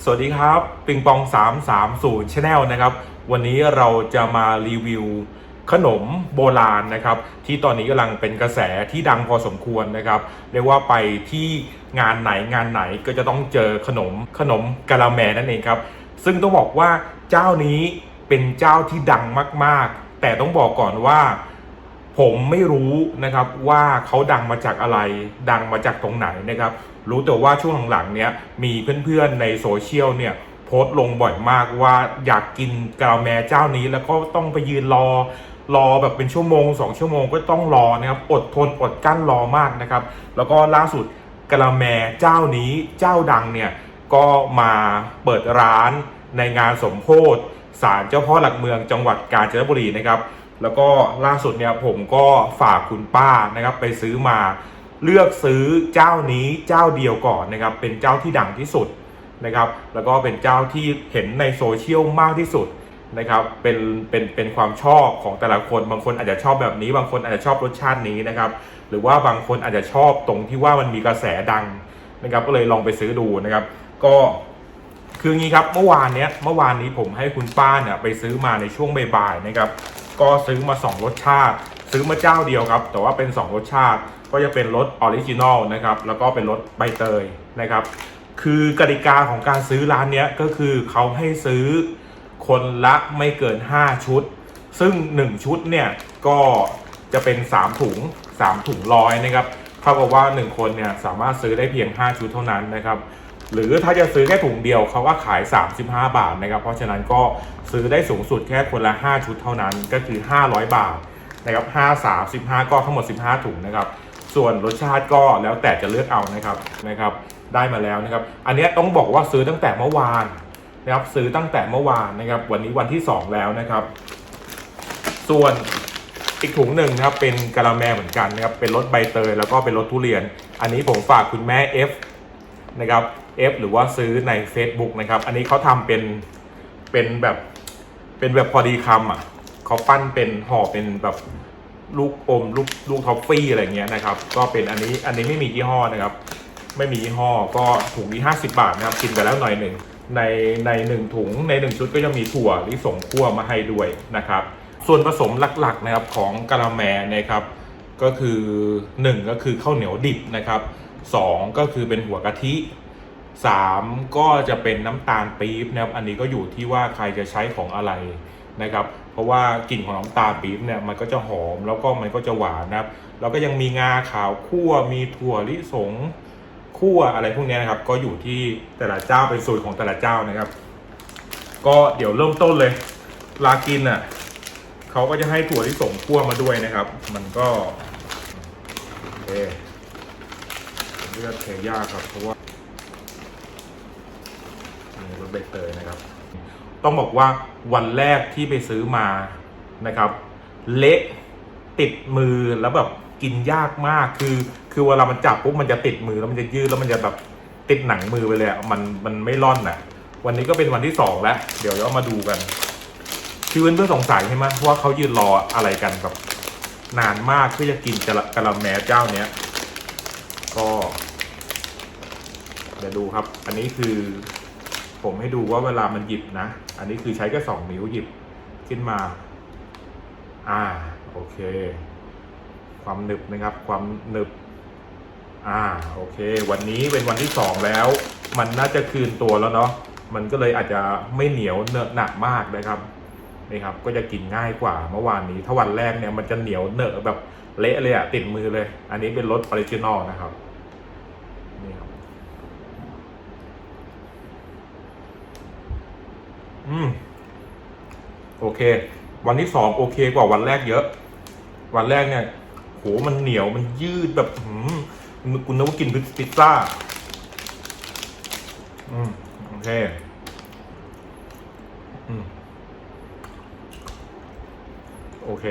สวัสดีครับปิงปอง 330 Channel นะครับ วันนี้เราจะมารีวิวขนมโบราณนะครับ ที่ตอนนี้กำลังเป็นกระแสที่ดังพอสมควรนะครับ เรียกว่าไปที่งานไหนงานไหนก็จะต้องเจอขนมขนมกะละแมนั่นเองครับ ซึ่งต้องบอกว่าเจ้านี้เป็นเจ้าที่ดังมาก ๆ แต่ต้องบอกก่อนว่าผมไม่รู้นะครับว่าเขาดังมาจากอะไร ดังมาจากตรงไหนนะครับ รู้แต่ว่าช่วงหลังๆเนี้ยมีเพื่อนๆในโซเชียลเนี่ยโพสต์ลงบ่อยมากว่าอยากกินกะละแมเจ้านี้ แล้วก็ต้องไปยืนรอรอแบบเป็นชั่วโมงสองชั่วโมงก็ต้องรอนะครับอดทนอดกั้นรอมากนะครับ แล้วก็ล่าสุดกะละแมเจ้านี้เจ้าดังเนี่ยก็มาเปิดร้านในงานสมโพธศาลเจ้าพ่อหลักเมืองจังหวัดกาญจนบุรีนะครับ แล้วก็ล่าสุดเนี่ยผมก็ฝากคุณป้านะครับไปซื้อมา เลือกซื้อเจ้านี้เจ้าเดียวก่อนนะครับ เป็นเจ้าที่ดังที่สุดนะครับ แล้วก็เป็นเจ้าที่เห็นในโซเชียลมากที่สุดนะครับ เป็น เป็น เป็นความชอบของแต่ละคน บางคนอาจจะชอบแบบนี้ บางคนอาจจะชอบรสชาตินี้นะครับ หรือว่าบางคนอาจจะชอบตรงที่ว่ามันมีกระแสดังนะครับ ก็เลยลองไปซื้อดูนะครับ ก็คืองี้ครับ เมื่อวานเนี้ย เมื่อวานนี้ผมให้คุณป้าเนี่ยไปซื้อมาในช่วงบ่ายๆนะครับ ก็ซื้อมา 2 รสชาติ ซื้อมาเจ้าเดียวครับ แต่ว่าเป็น 2 รสชาติ ก็จะเป็นรสออริจินอลนะครับแล้วก็เป็นรสใบเตยนะครับคือกติกาของการซื้อร้านเนี้ยก็คือเขาให้ซื้อคนละไม่เกิน 5 ชุด ซึ่ง 1 ชุดเนี่ยก็จะเป็น 3 ถุง 3 ถุงร้อยนะครับเท่ากับว่า 1 คนเนี่ยสามารถซื้อได้เพียง 5 ชุดเท่านั้นนะครับหรือถ้าจะซื้อแค่ถุงเดียวเขาก็ขาย 35 บาทนะครับ เพราะฉะนั้นก็ซื้อได้สูงสุดแค่คนละ 5 ชุดเท่านั้นก็คือ 500 บาทนะครับ5 3 15 ก็ทั้งหมด 15 ถุงนะครับ ส่วนรสชาติก็แล้วแต่จะเลือกเอานะครับนะครับได้มาแล้วนะครับ อันนี้ต้องบอกว่าซื้อตั้งแต่เมื่อวานนะครับซื้อตั้งแต่เมื่อวานนะครับ วันนี้วันที่ 2 แล้วนะครับ ส่วนอีกถุงหนึ่งนะครับเป็นกะละแมเหมือนกันนะครับเป็นรสใบเตยแล้วก็เป็นรสทุเรียน อันนี้ผมฝากคุณแม่ F นะครับ F หรือว่าซื้อใน Facebook นะครับ อันนี้เขาทำเป็นเป็นแบบเป็นแบบพอดีคำอะเขาปั้นเป็นห่อเป็นแบบ ลูกอมลูกลูกท็อฟฟี่อะไรเงี้ยนะครับ ก็เป็นอันนี้อันนี้ไม่มียี่ห้อนะครับ ไม่มียี่ห้อก็ถุงนี้50 บาทนะครับ กินไปแล้วหน่อยหนึ่งในในหนึ่งถุงในหนึ่งชุดก็จะมีถั่วลิสงคั่วมาให้ด้วยนะครับ ส่วนผสมหลักๆนะครับของกะละแมนะครับ ก็คือ 1 ก็คือข้าวเหนียวดิบนะครับ 2 ก็คือเป็นหัวกะทิ 3 ก็จะเป็นน้ำตาลปี๊บนะครับ อันนี้ก็อยู่ที่ว่าใครจะใช้ของอะไรนะครับ เพราะว่ากลิ่นของน้ำตาลปี๊บเนี่ยมันก็จะหอมแล้วก็มันก็จะหวานนะครับแล้วก็ยังมีงาขาวคั่วมีถั่วลิสงคั่วอะไรพวกนี้นะครับ ก็อยู่ที่แต่ละเจ้าเป็นสูตรของแต่ละเจ้านะครับ ก็เดี๋ยวเริ่มต้นเลยลากินอะเขาก็จะให้ถั่วลิสงคั่วมาด้วยนะครับ มันก็โอเคเลือกเทยากครับเพราะว่า ใบเตยนะครับ ต้องบอกว่าวันแรกที่ไปซื้อมานะครับ เละติดมือแล้วแบบกินยากมากคือ คือเวลามันจับปุ๊บมันจะติดมือแล้วมันจะยืดแล้วมันจะแบบติดหนังมือไปเลยมันมันไม่ร่อนอะ วันนี้ก็เป็นวันที่สองแล้ว เดี๋ยวเรามาดูกันคือเพื่อนๆสงสัยใช่ไหมว่าเขายืนรออะไรกันแบบนานมากเพื่อจะกินกะละกะละแมเจ้าเนี้ย ก็ เดี๋ยวดูครับ อันนี้คือ ผมให้ดูว่าเวลามันหยิบนะ อันนี้คือใช้แค่สองนิ้วหยิบขึ้นมา อ่า โอเค ความหนึบนะครับ ความหนึบ อ่า โอเค วันนี้เป็นวันที่สองแล้ว มันน่าจะคืนตัวแล้วเนาะ มันก็เลยอาจจะไม่เหนียวเนอะหนักมากนะครับนี่ครับ ก็จะกินง่ายกว่าเมื่อวานนี้ ถ้าวันแรกเนี่ยมันจะเหนียวเนอะแบบเละเลยอะติดมือเลย อันนี้เป็นรสออริจินอลนะครับ นี่ครับ อืม โอเค วันที่สองโอเคกว่าวันแรกเยอะ วันแรกเนี่ย โห มันเหนียว มันยืดแบบหืมคุณนึกว่ากินพิซซ่า อืม โอเค อืม โอเค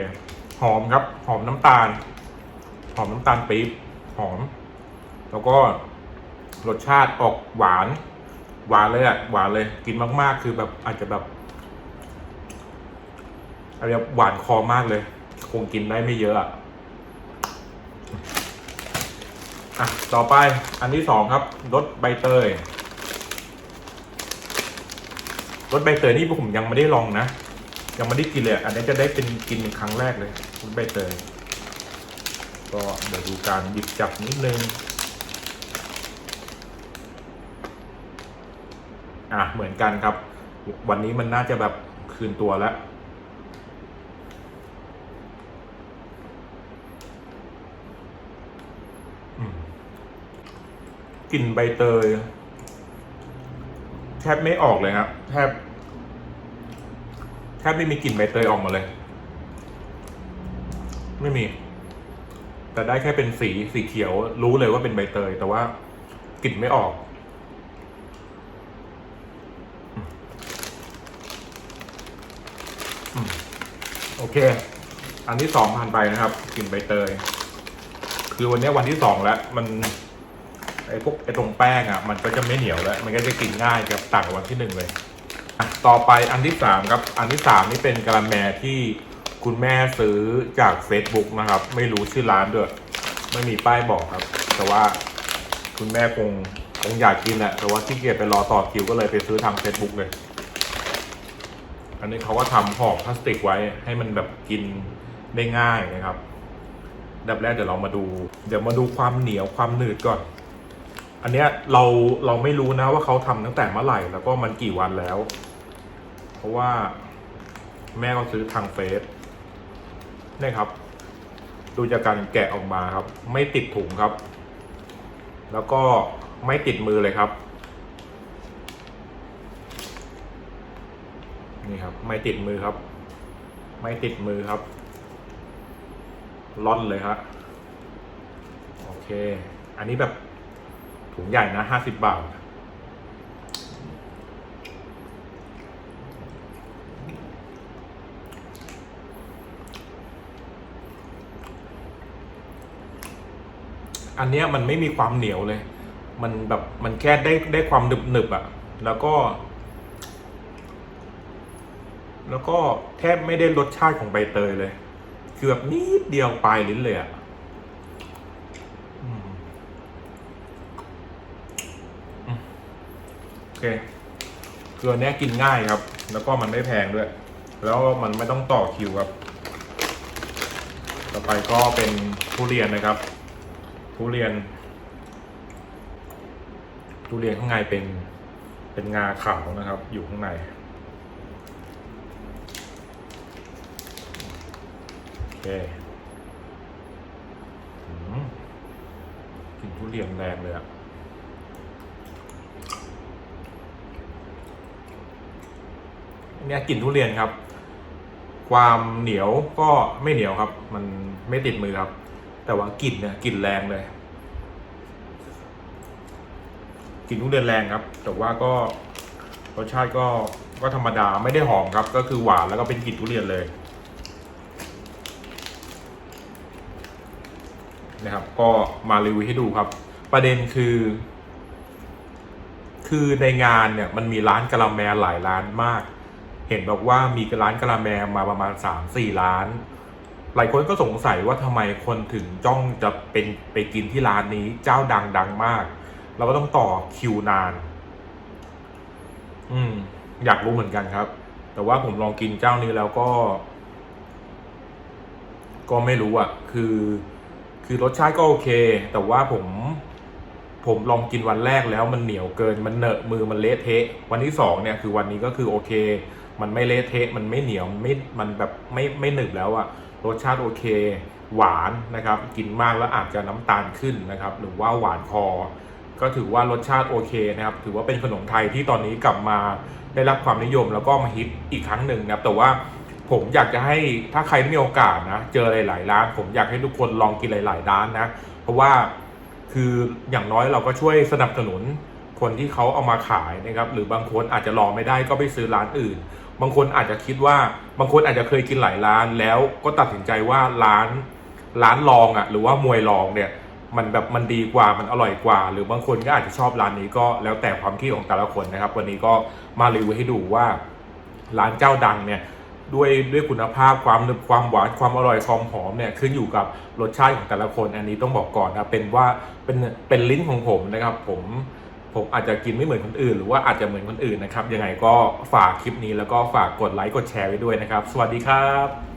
หอมครับ หอมน้ำตาล หอมน้ำตาลปี๊บ หอม แล้วก็รสชาติออกหวาน หวานเลยอะหวานเลยกินมากๆ คือแบบอาจจะแบบอะไรหวานคอมากเลย คงกินได้ไม่เยอะอะอะต่อไปอันที่สองครับรสใบเตยรสใบเตยนี่ผมยังไม่ได้ลองนะ ยังไม่ได้กินเลยอันนี้จะได้เป็นกินเป็นครั้งแรกเลยรสใบเตย ก็เดี๋ยวดูการหยิบจับนิดนึง อะเหมือนกันครับ วันนี้มันน่าจะแบบคืนตัวแล้วกลิ่นใบเตยแทบไม่ออกเลยครับแทบแทบไม่มีกลิ่นใบเตยออกมาเลย ไม่มี แต่ได้แค่เป็นสีสีเขียวรู้เลยว่าเป็นใบเตย แต่ว่ากลิ่นไม่ออก โอเค อันที่สองผ่านไปนะครับกลิ่นใบเตย คือวันนี้วันที่สองแล้ว มันไอ้พวกไอ้ตรงแป้งอะ มันก็จะไม่เหนียวแล้ว มันก็จะกินง่ายกับต่างกับวันที่หนึ่งเลยอะต่อไปอันที่สามครับ อันที่สามนี่เป็นกะละแมที่คุณแม่ซื้อจาก Facebook นะครับ ไม่รู้ชื่อร้านด้วยไม่มีป้ายบอกครับ แต่ว่าคุณแม่คงคงอยากกินแหละแต่ว่าที่เกียจไปรอต่อคิวก็เลยไปซื้อทาง Facebook เลย อันนี้เขาก็ทำห่อพลาสติกไว้ให้มันแบบกินได้ง่ายนะครับดับแรกเดี๋ยวเรามาดู เดี๋ยวมาดูความเหนียวความหนืดก่อน อันเนี้ยเราเราไม่รู้นะว่าเขาทำตั้งแต่เมื่อไหร่ แล้วก็มันกี่วันแล้ว เพราะว่าแม่ก็ซื้อทางเฟซนี่ครับ ดูจากการแกะออกมาครับ ไม่ติดถุงครับ แล้วก็ไม่ติดมือเลยครับ นี่ครับ ไม่ติดมือครับ ไม่ติดมือครับล่อนเลยครับโอเค อันนี้แบบถุงใหญ่นะห้าสิบบาทอันเนี้ยมันไม่มีความเหนียวเลย มันแบบมันแค่ได้ได้ความหนึบหนึบอะแล้วก็ แล้วก็แทบไม่ได้รสชาติของใบเตยเลย คือแบบนิดเดียวปลายลิ้นเลยอะอืมอืมโอเคคืออันเนี้ยกินง่ายครับ แล้วก็มันไม่แพงด้วย แล้วมันไม่ต้องต่อคิวครับ ต่อไปก็เป็นทุเรียนนะครับ ทุเรียน ทุเรียนข้างในเป็นเป็นงาขาวนะครับ อยู่ข้างใน โอ เคกลินทุเรียนแรงเลยอะอันเนี่ยกลิ่นทุเรียนครับ ความเหนียวก็ไม่เหนียวครับ มันไม่ติดมือครับ แต่ว่ากลิ่นเนี่ยกลิ่นแรงเลยกลิ่นทุเรียนแรงครับ แต่ว่าก็รสชาติก็ก็ธรรมดาไม่ได้หอมครับ ก็คือหวานแล้วก็เป็นกลิ่นทุเรียนเลย นะครับ ก็มารีวิวให้ดูครับ ประเด็นคือ คือในงานเนี่ยมันมีร้านกะละแมหลายร้านมาก เห็นบอกว่ามีร้านกะละแมมาประมาณสามสี่ร้าน หลายคนก็สงสัยว่าทำไมคนถึงจ้องจะเป็นไปกินที่ร้านนี้เจ้าดังดังมาก เราก็ต้องต่อคิวนาน อืม อยากรู้เหมือนกันครับ แต่ว่าผมลองกินเจ้านี้แล้วก็ก็ไม่รู้อะคือ คือรสชาติก็โอเค แต่ว่าผมผมลองกินวันแรกแล้วมันเหนียวเกินมันเหนอะมือมันเละเทะ วันที่สองเนี่ยคือวันนี้ก็คือโอเค มันไม่เละเทะมันไม่เหนียวมไม่มันแบบไม่ไม่หนึบแล้วอะรสชาติโอเค หวานนะครับ กินมากแล้วอาจจะน้ำตาลขึ้นนะครับ หรือว่าหวานคอ ก็ถือว่ารสชาติโอเคนะครับ ถือว่าเป็นขนมไทยที่ตอนนี้กลับมาได้รับความนิยมแล้วก็มาฮิตอีกครั้งหนึ่งนะครับแต่ว่า ผมอยากจะให้ถ้าใครมีโอกาสนะ เจอหลาย ๆ ร้าน ผมอยากให้ทุกคนลองกินหลาย ๆ ร้านนะ เพราะว่าคืออย่างน้อยเราก็ช่วยสนับสนุนคนที่เขาเอามาขายนะครับ หรือบางคนอาจจะรองไม่ได้ก็ไปซื้อร้านอื่น บางคนอาจจะคิดว่าบางคนอาจจะเคยกินหลายร้านแล้วก็ตัดสินใจว่าร้านร้านรองอะ หรือว่ามวยรองเนี่ยมันแบบมันดีกว่ามันอร่อยกว่า หรือบางคนก็อาจจะชอบร้านนี้ก็แล้วแต่ความคิดของแต่ละคนนะครับ วันนี้ก็มารีวิวให้ดูว่าร้านเจ้าดังเนี่ย ด้วยด้วยคุณภาพความหนึบความหวานความอร่อยความหอมเนี่ยขึ้นอยู่กับรสชาติของแต่ละคน อันนี้ต้องบอกก่อนนะเป็นว่าเป็นเป็นลิ้นของผมนะครับ ผมผมอาจจะกินไม่เหมือนคนอื่น หรือว่าอาจจะเหมือนคนอื่นนะครับยังไงก็ฝากคลิปนี้แล้วก็ฝากกดไลค์กดแชร์ไว้ด้วยนะครับ สวัสดีครับ